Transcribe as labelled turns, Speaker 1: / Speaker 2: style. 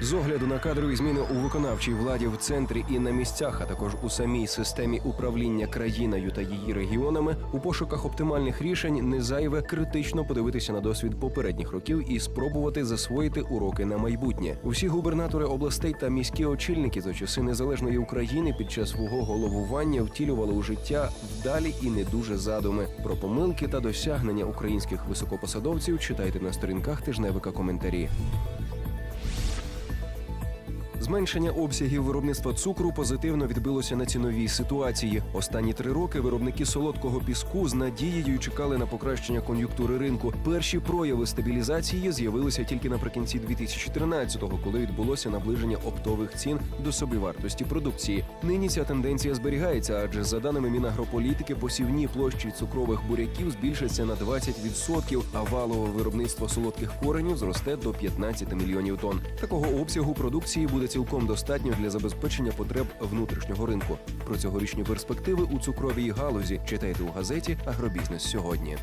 Speaker 1: З огляду на кадрові зміни у виконавчій владі в центрі і на місцях, а також у самій системі управління країною та її регіонами, у пошуках оптимальних рішень не зайве критично подивитися на досвід попередніх років і спробувати засвоїти уроки на майбутнє. Усі губернатори областей та міські очільники за часи незалежної України під час свого головування втілювали у життя вдалі і не дуже задуми. Про помилки та досягнення українських високопосадовців читайте на сторінках тижневика коментарі. Зменшення обсягів виробництва цукру позитивно відбилося на ціновій ситуації. Останні три роки виробники солодкого піску з надією чекали на покращення кон'юнктури ринку. Перші прояви стабілізації з'явилися тільки наприкінці 2013-го, коли відбулося наближення оптових цін до собівартості продукції. Нині ця тенденція зберігається, адже за даними Мінагрополітики, посівні площі цукрових буряків збільшаться на 20%, а валове виробництво солодких коренів зросте до 15 мільйонів тонн. Такого обсягу продукції буде цілком достатньо для забезпечення потреб внутрішнього ринку. Про цьогорічні перспективи у цукровій галузі читайте у газеті Агробізнес сьогодні.